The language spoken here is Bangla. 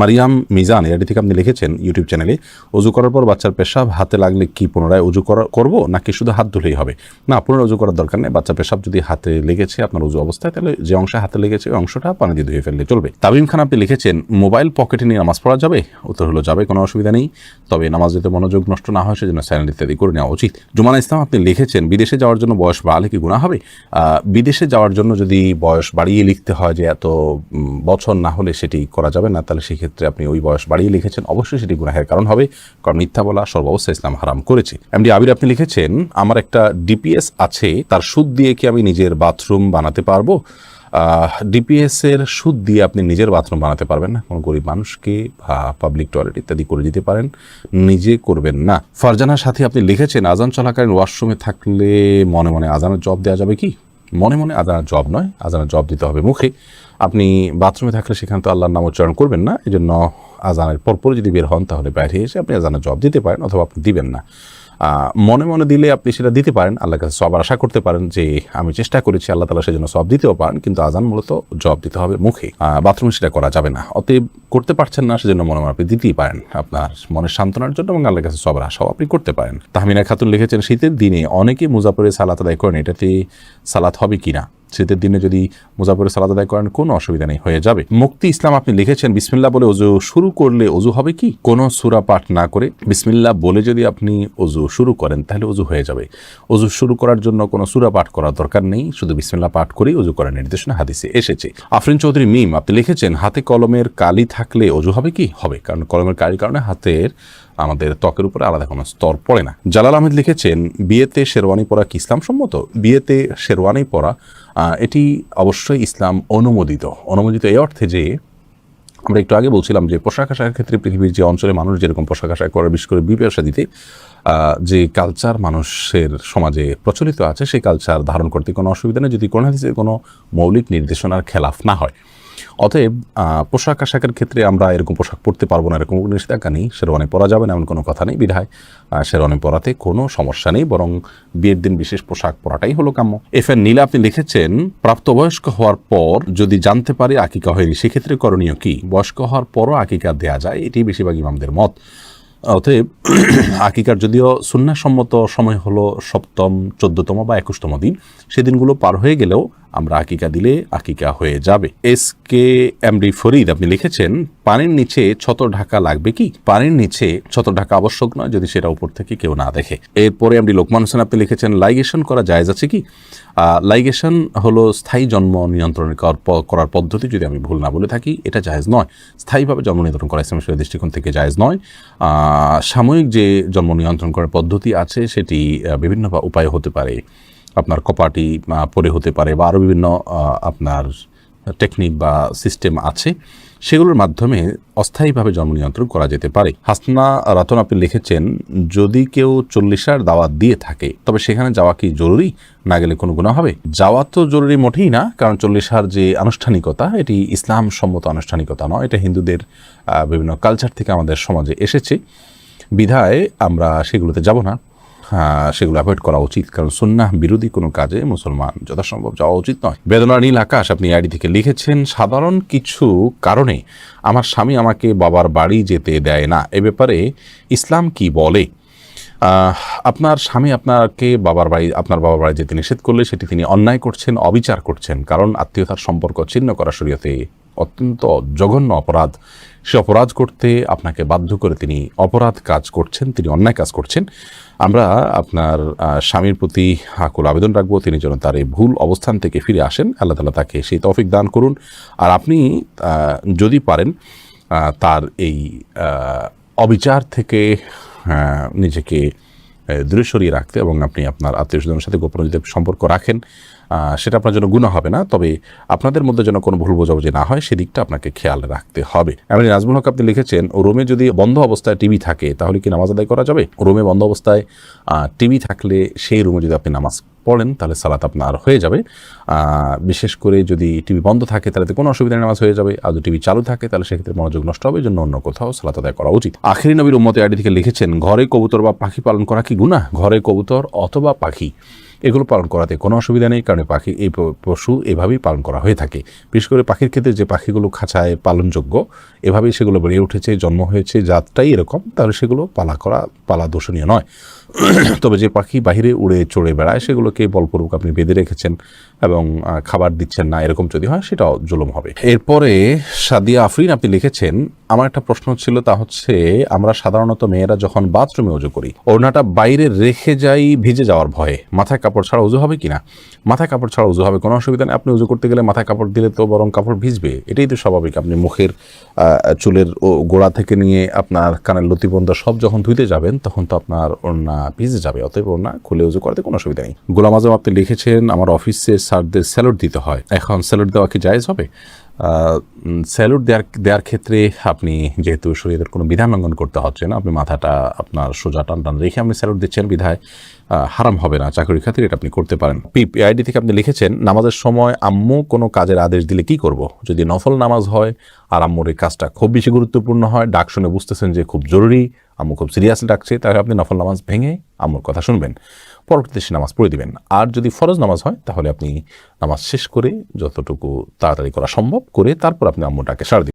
মারিয়াম মিজান এটি থেকে আপনি লিখেছেন ইউটিউব চ্যানেলে অজু করার পর বাচ্চার পেশাব হাতে লাগলে কি পুনরায় অজু করা করব, নাকি শুধু হাত ধুলেই হবে? না, পুনরায় অজু করার দরকার নেই। বাচ্চার পেশাব যদি হাতে লেগেছে, আপনার অজু অবস্থায়, তাহলে যে অংশে হাতে লেগেছে, ওই অংশটা পানি দিয়ে ধুয়ে ফেললে চলবে। তাবিম খান, আপনি লিখেছেন, মোবাইল পকেটে নিয়ে নামাজ পড়া যাবে? উত্তর হলো, যাবে, কোনো অসুবিধা নেই। তবে নামাজ যাতে মনোযোগ নষ্ট না হয়, সেজন্য স্যানেল ইত্যাদি করে নেওয়া উচিত। জুমানা ইসলাম, আপনি লিখেছেন, বিদেশে যাওয়ার জন্য বয়স বাড়ালে কি গুণা হবে? বিদেশে যাওয়ার জন্য যদি বয়স বাড়িয়ে লিখতে হয় যে এত বছর না হলে সেটি করা যাবে না, তাহলে সেক্ষেত্রে আপনি ওই বয়স বাড়িয়ে লিখেছেন, অবশ্যই সেটি গুনাহের কারণ হবে, কারণ মিথ্যা বলা সর্বাবস্থা ইসলাম হারাম করেছে। এমডি আবির, আপনি লিখেছেন, আমার একটা ডিপিএস আছে, তার সুদ দিয়ে কি আমি নিজের বাথরুম বানাতে পারব? ডিপিএস এর সুদ দিয়ে আপনি নিজের বাথরুম বানাতে পারবেন না। কোনো গরিব মানুষকে বা পাবলিক টয়লেট ইত্যাদি করে দিতে পারেন, নিজে করবেন না। ফারজানার সাথে আপনি লিখেছেন, আজান চলাকালীন ওয়াশরুমে থাকলে মনে মনে আজানের জব দেওয়া যাবে কি? মনে মনে আজানের জব নয়, আজানের জব দিতে হবে মুখে। আপনি বাথরুমে থাকলে সেখানে তো আল্লাহর নাম উচ্চারণ করবেন না এই জন্য আজানের পরপর যদি বের হন, তাহলে বাইরে এসে আপনি আজানের জব দিতে পারেন অথবা আপনি দিবেন না। মনে মনে দিলে আপনি সেটা দিতে পারেন, আল্লাহর কাছে সব আশা করতে পারেন যে আমি চেষ্টা করেছি আল্লাহ তালা সেজন্য সব দিতেও পারেন, কিন্তু আজান মূলত জব দিতে হবে মুখে। বাথরুমে সেটা করা যাবে না। অতএব করতে পারছেন না, সেজন্য মনে মনে আপনি দিতেই পারেন। আপনার মনের সান্ত্বনার জন্য এবং আল্লাহর কাছে সবার আশাও আপনি করতে পারেন। তাহমিনা খাতুন লিখেছেন, শীতের দিনে অনেকে মুজাফরে সালাত আদায় করেন, এটাতে সালাত হবে কিনা? শীতের দিনে যদি মুজাফরে সালাদ আদায় করেন, কোনো অসুবিধা নেই, হয়ে যাবে। মুক্তি ইসলাম আপনি লিখেছেন বিসমিল্লা বলে অজু শুরু করলে অজু হবে কি? কোনো সুরা পাঠ না করে বিসমিল্লাহ বলে যদি আপনি অজু শুরু করেন, তাহলে অজু হয়ে যাবে। অজু শুরু করার জন্য কোনো সুরা পাঠ করার দরকার নেই, শুধু বিসমিল্লা পাঠ করেই অজু করার নির্দেশনা হাদিসে এসেছে। আফরিন চৌধুরী মিম, আপনি লিখেছেন, হাতে কলমের কালি থাকলে অজু হবে কি? হবে, কারণ কলমের কালির কারণে হাতের আমাদের ত্বকের উপরে আলাদা কোনো স্তর পড়ে না। জালাল আহমেদ লিখেছেন, বিয়েতে শেরওয়ানি পরা কি ইসলাম সম্মত? বিয়েতে শেরওয়ানি পরা এটি অবশ্যই ইসলাম অনুমোদিত। অনুমোদিত এই অর্থে যে, আমরা একটু আগে বলছিলাম যে, পোশাক আশাকের ক্ষেত্রে পৃথিবীর যে অঞ্চলে মানুষ যেরকম পোশাক আশাক করে বিশেষ করে বিপেশা দিতে যে কালচার মানুষের সমাজে প্রচলিত আছে, সেই কালচার ধারণ করতে কোনো অসুবিধা নেই। যদি কোনো কোনো মৌলিক নির্দেশনার খেলাফ না হয়। অতএব পোশাক আশাকের ক্ষেত্রে আমরা এরকম পোশাক পরতে পারব না, এরকম নিষেধাজ্ঞা নেই। শেরওয়ানি পরা যাবে না, এমন কোনো কথা নেই বিধায়। শেরওয়ানি পরাতে কোনো সমস্যা নেই, বরং বিয়ের দিন বিশেষ পোশাক পরাটাই হলো কাম্য। এফ এন নীলা, আপনি লিখেছেন, প্রাপ্তবয়স্ক হওয়ার পর যদি জানতে পারি আকিকা হয়নি, সেক্ষেত্রে করণীয় কি? বয়স্ক হওয়ার পরও আকিকা দেয়া যায় এটি বেশিরভাগ ইমামদের মত। অতএব, আকিকার যদিও সুন্নাসম্মত সময় হলো সপ্তম, চোদ্দতম বা একুশতম দিন, সেদিনগুলো পার হয়ে গেলেও আমরা আকিকা দিলে আকিকা হয়ে যাবে। এস কে এমডি ফরিদ, আপনি লিখেছেন, পানির নিচে ছত ঢাকা লাগবে কি? পানির নিচে ছতর ঢাকা আবশ্যক নয় যদি সেটা উপর থেকে কেউ না দেখে। এরপরে এমডি লোকমান হোসেন, আপনি লিখেছেন, লাইগেশন করা জায়েজ আছে কি? লাইগেশন হলো স্থায়ী জন্ম নিয়ন্ত্রণ করার পদ্ধতি যদি আমি ভুল না বলে থাকি, এটা জায়েজ নয়। স্থায়ীভাবে জন্ম নিয়ন্ত্রণ করা ইসলামের দৃষ্টিকোণ থেকে জায়েজ নয়। সাময়িক যে জন্ম নিয়ন্ত্রণ করার পদ্ধতি আছে, সেটি বিভিন্ন উপায় হতে পারে। আপনার কপাটি পরে হতে পারে বা আরও বিভিন্ন আপনার টেকনিক বা সিস্টেম আছে, সেগুলোর মাধ্যমে অস্থায়ীভাবে জন্ম নিয়ন্ত্রণ করা যেতে পারে। হাসনা রাতন আপনি লিখেছেন, যদি কেউ চল্লিশার দাওয়াত দিয়ে থাকে, তবে সেখানে যাওয়া কি জরুরি? না গেলে কোনো গুণা হবে? যাওয়া তো জরুরি মোটেই না, কারণ চল্লিশার যে আনুষ্ঠানিকতা, এটি ইসলাম সম্মত আনুষ্ঠানিকতা নয়। এটা হিন্দুদের বিভিন্ন কালচার থেকে আমাদের সমাজে এসেছে। বিধায় আমরা সেগুলোতে যাব না। সেগুলো অ্যাভয়েড করা উচিত। কারণ সুন্নাহ বিরোধী কোনো কাজে মুসলমান যথাসম্ভব যাওয়া উচিত নয়। বেদনা নীল আকাশ আপনি আইডি থেকে লিখেছেন, সাধারণ কিছু কারণে আমার স্বামী আমাকে বাবার বাড়ি যেতে দেয় না। এ ব্যাপারে ইসলাম কি বলে? আপনার স্বামী আপনাকে বাবার বাড়ি, আপনার বাবার বাড়ি যেতে নিষেধ করলে সেটি তিনি অন্যায় করছেন, অবিচার করছেন। কারণ আত্মীয়তার সম্পর্ক ছিন্ন করা শরীয়তে অত্যন্ত জঘন্য অপরাধ। সে অপরাধ করতে আপনাকে বাধ্য করে তিনি অপরাধ কাজ করছেন, তিনি অন্যায় কাজ করছেন। আমরা আপনার স্বামীর প্রতি আকুল আবেদন রাখব, তিনি যেন তার এই ভুল অবস্থান থেকে ফিরে আসেন। আল্লাহ তালা তাকে সেই তৌফিক দান করুন। আর আপনি যদি পারেন তার এই অবিচার থেকে নিজেকে দূরে সরিয়ে রাখতে এবং আপনি আপনার আত্মীয় স্বজনের সাথে গোপন যদি সম্পর্ক রাখেন। সেটা আপনার জন্য গুণ হবে না, তবে আপনাদের মধ্যে যেন কোনো ভুল বোঝাবুঝি না হয়, সেদিকটা আপনাকে খেয়াল রাখতে হবে। এমনি নাজমুল হক আপনি লিখেছেন, রোমে যদি বন্ধ অবস্থায় টিভি থাকে, তাহলে কি নামাজ আদায় করা যাবে? রুমে বন্ধ অবস্থায় টিভি থাকলে সেই রুমে যদি আপনি নামাজ পড়েন, তাহলে সালাত আপনার হয়ে যাবে। বিশেষ করে যদি টিভি বন্ধ থাকে, তাহলে তো কোনো অসুবিধা নামাজ হয়ে যাবে। আর টিভি চালু থাকে, তাহলে সেক্ষেত্রে মনোযোগ নষ্ট হবে জন্য অন্য কোথাও সালাত আদায় করা উচিত। আখেরি নবীর উম্মতে আইডি থেকে লিখেছেন, ঘরে কবুতর বা পাখি পালন করা কি গুণা ঘরে কবুতর অথবা পাখি। এগুলো পালন করাতে কোনো অসুবিধা নেই, কারণ পাখি, এই পশু এভাবেই পালন করা হয়ে থাকে। বিশেষ করে পাখির ক্ষেত্রে যে পাখিগুলো খাঁচায় পালনযোগ্য, এভাবেই সেগুলো বেড়ে উঠেছে, জন্ম হয়েছে, জাতটাই এরকম, তাহলে সেগুলো পালা করা, পালা দোষণীয় নয়। তবে যে পাখি বাইরে উড়ে চড়ে বেড়ায়, সেগুলোকে বলপূর্বক আপনি বেঁধে রেখেছেন এবং খাবার দিচ্ছেন না, এরকম যদি হয়, সেটাও জুলুম হবে। এরপরে সাদিয়া আফরিন আপনি লিখেছেন আমার একটা প্রশ্ন ছিল, তা হচ্ছে আমরা সাধারণত মেয়েরা যখন বাথরুমে উজু করি, ওড়নাটা বাইরে রেখে যাই ভিজে যাওয়ার ভয়ে। মাথায় কাপড় ছাড়া উজু হবে কিনা? মাথায় কাপড় ছাড়া উজু হবে, কোনো অসুবিধা নেই। আপনি উজু করতে গেলে মাথায় কাপড় দিলে তো বরং কাপড় ভিজবে। এটাই তো স্বাভাবিক। আপনি মুখের চুলের গোড়া থেকে নিয়ে আপনার কানের লতিবন্ধ সব যখন ধুইতে যাবেন, তখন তো আপনার ওড়না ভিজে যাবে। অতএব ওড়না খুলে উজু করাতে কোনো অসুবিধা নেই। গোলাম আজম আপনি লিখেছেন, আমার অফিসে স্যারদের স্যালুট দিতে হয়। এখন স্যালুট দেওয়া কি জায়েজ হবে? স্যালুট দেওয়ার দেওয়ার ক্ষেত্রে আপনি যেহেতু শরীরের কোনো বিধান লঙ্ঘন করতে হচ্ছে না, আপনি মাথাটা আপনার সোজা টান টান রেখে আপনি স্যালুট দিচ্ছেন, বিধায় হারাম হবে না, চাকরির খাতিরে এটা আপনি করতে পারেন। পিআইডি থেকে আপনি লিখেছেন, নামাজের সময় আম্মু কোনো কাজের আদেশ দিলে কি করব? যদি নফল নামাজ হয় আর আম্মুর এই কাজটা খুব বেশি গুরুত্বপূর্ণ হয়, ডাক শুনে বুঝতেছেন যে খুব জরুরি, আম্মু খুব সিরিয়াসলি ডাকছে, তাহলে আপনি নফল নামাজ ভেঙে আম্মুর কথা শুনবেন। পরবর্তীতে সে নামাজ পড়ে দিবেন। আর যদি ফরজ নামাজ হয়, তাহলে আপনি নামাজ শেষ করে যতটুকু তাড়াতাড়ি করা সম্ভব করে তারপর আপনি আম্মুটাকে সার